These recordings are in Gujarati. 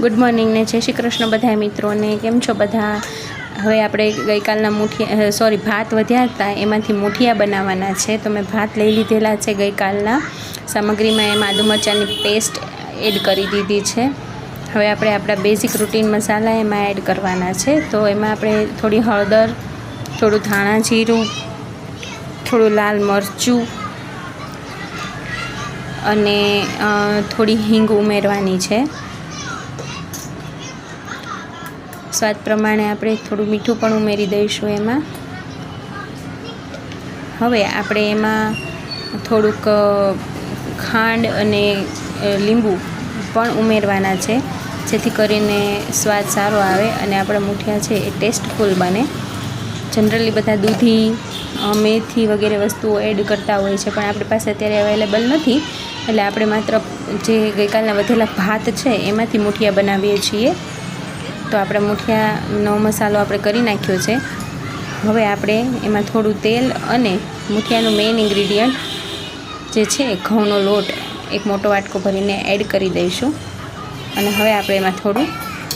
ગુડ મોર્નિંગ ને જય શ્રી કૃષ્ણ બધા મિત્રોને. કેમ છો બધા? હવે આપણે ગઈકાલના મુઠિયા સોરી ભાત વધ્યા હતા. એમાંથી મુઠિયા બનાવવાના છે. તો મેં ભાત લઈ લીધેલા છે ગઈકાલના. સામગ્રીમાં એમાં આદુ મરચાંની પેસ્ટ એડ કરી દીધી છે. હવે આપણે આપણા બેઝિક રૂટીન મસાલા એમાં એડ કરવાના છે. તો એમાં આપણે થોડી હળદર, થોડું ધાણા જીરું, થોડું લાલ મરચું અને થોડી હિંગ ઉમેરવાની છે. સ્વાદ પ્રમાણે આપણે થોડું મીઠું પણ ઉમેરી દઈશું એમાં. હવે આપણે એમાં થોડુંક ખાંડ અને લીંબુ પણ ઉમેરવાના છે, જેથી કરીને સ્વાદ સારો આવે અને આપણા મૂઠિયા છે એ ટેસ્ટફુલ બને. જનરલી બધા દૂધી મેથી વગેરે વસ્તુઓ એડ કરતા હોય છે, પણ આપણી પાસે અત્યારે અવેલેબલ નથી. એટલે આપણે માત્ર જે ગઈકાલના વધેલા ભાત છે, એમાંથી મૂઠિયા બનાવીએ છીએ. તો આપણે મુઠિયાનો મસાલો આપણે કરી નાખ્યો છે. હવે આપણે એમાં થોડું તેલ અને મુઠિયાનું મેઇન ઇન્ગ્રીડિયન્ટ જે છે ઘઉંનો લોટ એક મોટો વાટકો ભરીને એડ કરી દઈશું. અને હવે આપણે એમાં થોડું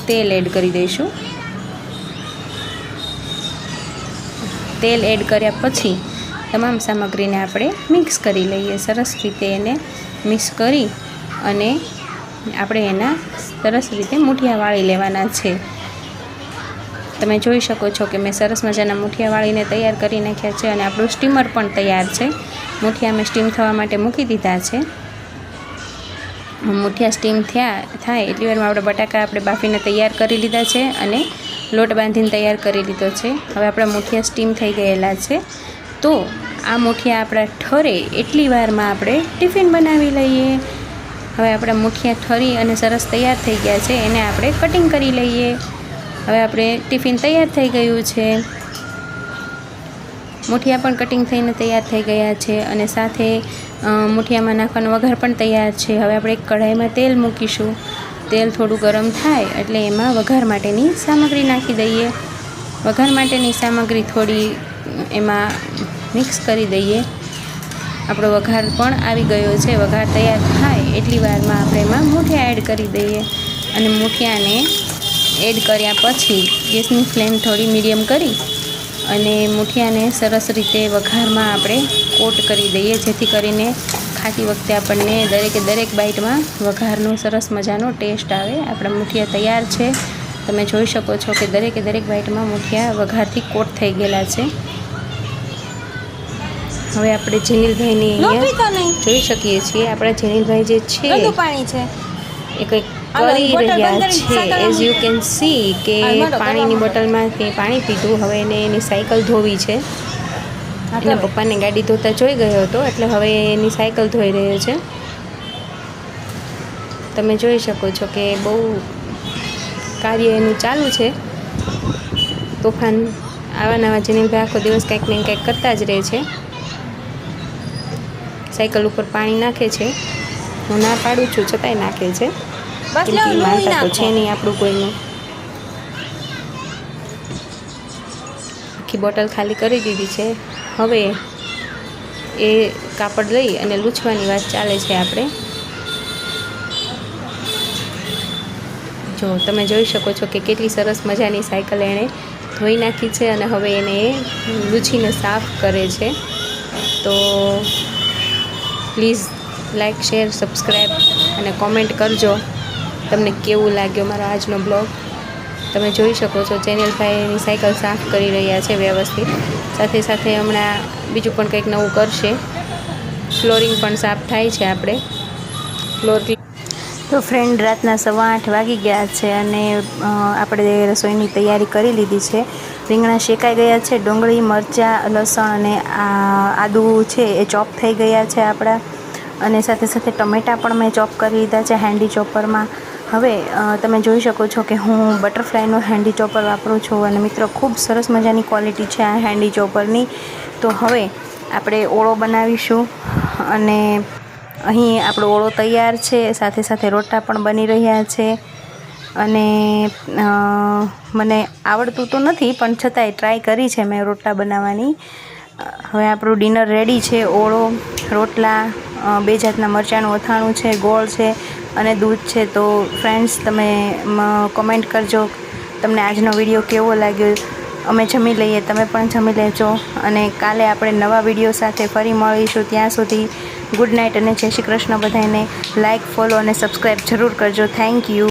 તેલ એડ કરી દઈશું. તેલ એડ કર્યા પછી તમામ સામગ્રીને આપણે મિક્સ કરી લઈએ. સરસ રીતે એને મિક્સ કરી અને આપણે એના સરસ રીતે મૂઠિયા વાળી લેવાના છે. તમે જોઈ શકો છો કે મેં સરસ મજાના મૂઠિયા વાળીને તૈયાર કરી નાખ્યા છે અને આપણું સ્ટીમર પણ તૈયાર છે. મૂઠિયા મેં સ્ટીમ થવા માટે મૂકી દીધા છે. મૂઠિયા સ્ટીમ થયા, થાય એટલી વારમાં આપણે બટાકા આપણે બાફીને તૈયાર કરી લીધા છે અને લોટ બાંધીને તૈયાર કરી લીધો છે. હવે આપણા મૂઠિયા સ્ટીમ થઈ ગયેલા છે. તો આ મૂઠિયા આપણા ઠરે એટલી વારમાં આપણે ટિફિન બનાવી લઈએ. હવે આપણા મુઠિયા ઠરી અને સરસ તૈયાર થઈ ગયા છે, એને આપણે કટિંગ કરી લઈએ. હવે આપણે ટિફિન તૈયાર થઈ ગયું છે. મુઠિયા પણ કટિંગ થઈને તૈયાર થઈ ગયા છે અને સાથે મુઠિયામાં નાખવાનો વઘાર પણ તૈયાર છે. હવે આપણે કઢાઈમાં તેલ મૂકીશું. તેલ થોડું ગરમ થાય એટલે એમાં વઘાર માટેની સામગ્રી નાખી દઈએ. વઘાર માટેની સામગ્રી થોડી, એમાં મિક્સ કરી દઈએ. આપણો વઘાર પણ આવી ગયો છે. વઘાર તૈયાર થાય એટલી વારમાં આપણે એમાં મૂઠિયા એડ કરી દઈએ. અને મૂઠિયાને એડ કર્યા પછી ગેસની ફ્લેમ થોડી મીડિયમ કરી અને મૂઠિયાને સરસ રીતે વઘારમાં આપણે કોટ કરી દઈએ, જેથી કરીને ખાતી વખતે આપણને દરેકે દરેક બાઇટમાં વઘારનો સરસ મજાનો ટેસ્ટ આવે. આપણા મૂઠિયા તૈયાર છે. તમે જોઈ શકો છો કે દરેકે દરેક બાઇટમાં મૂઠિયા વઘારથી કોટ થઈ ગયેલા છે. હવે આપણે જેનિલભાઈની જોઈ શકીએ છીએ. આપણા જેનિલભાઈ જે છે પાણી છે. એ કંઈક કરી રહ્યા છે. એઝ યુ કેન સી કે પાણીની બોટલમાંથી પાણી પીધું. હવે એને એની સાયકલ ધોવી છે. એના પપ્પાને ગાડી ધોતા જોઈ ગયો હતો એટલે હવે એની સાયકલ ધોઈ રહ્યો છે. તમે જોઈ શકો છો કે બહુ કાર્ય એનું ચાલુ છે. તોફાન આવા નવા જેનિલભાઈ આખો દિવસ કંઈક ને કંઈક કરતા જ રહે છે. સાયકલ ઉપર પાણી નાખે છે. હું ના પાડું છું છતાંય નાખે છે. માનતા તો છે નહીં આપણું કોઈનું. આખી બોટલ ખાલી કરી દીધી છે. હવે એ કાપડ લઈ અને લૂછવાની વાત ચાલે છે આપણે. જો તમે જોઈ શકો છો કે કેટલી સરસ મજાની સાયકલ એણે ધોઈ નાખી છે અને હવે એને એ લૂછીને સાફ કરે છે. તો પ્લીઝ લાઇક શેર, સબસ્ક્રાઈબ અને કોમેન્ટ કરજો. તમને કેવું લાગ્યો મારો આજનો બ્લોગ? તમે જોઈ શકો છો ચેનલભાઈની સાયકલ સાફ કરી રહ્યા છે વ્યવસ્થિત. સાથે સાથે હમણાં બીજું પણ કંઈક નવું કરશે. ફ્લોરિંગ પણ સાફ થાય છે આપણે. ફ્લોર તો ફ્રેન્ડ રાતના સવા આઠ વાગી ગયા છે અને આપણે રસોઈની તૈયારી કરી લીધી છે. રીંગણા શેકાઈ ગયા છે, ડુંગળી, મરચાં, લસણ અને આદુ છે એ ચોપ થઈ ગયા છે આપણા. અને સાથે સાથે ટમેટાં પણ મેં ચોપ કરી લીધા છે હેન્ડી ચોપરમાં. હવે તમે જોઈ શકો છો કે હું બટરફ્લાયનો હેન્ડી ચોપર વાપરું છું અને મિત્રો ખૂબ સરસ મજાની ક્વોલિટી છે આ હેન્ડી ચોપરની. તો હવે આપણે ઓળો બનાવીશું અને અહીં આપણો ઓળો તૈયાર છે, સાથે સાથે રોટા પણ બની રહ્યા છે અને મને આવડતું તો નથી, પણ છતાંય ટ્રાય કરી છે મેં રોટલા બનાવવાની. હવે આપણું ડિનર રેડી છે, ઓળો, રોટલા બે જાતના મરચાંનું અથાણું છે, ગોળ છે અને દૂધ છે. તો ફ્રેન્ડ્સ તમે કોમેન્ટ કરજો તમને આજનો વીડિયો કેવો લાગ્યો. અમે જમી લઈએ, તમે પણ જમી લેજો અને કાલે આપણે નવા વીડિયો સાથે ફરી મળીશું. ત્યાં સુધી ગુડ નાઇટ અને જય શ્રી કૃષ્ણ બધાને લાઇક ફોલો અને સબસ્ક્રાઈબ જરૂર કરજો. Thank you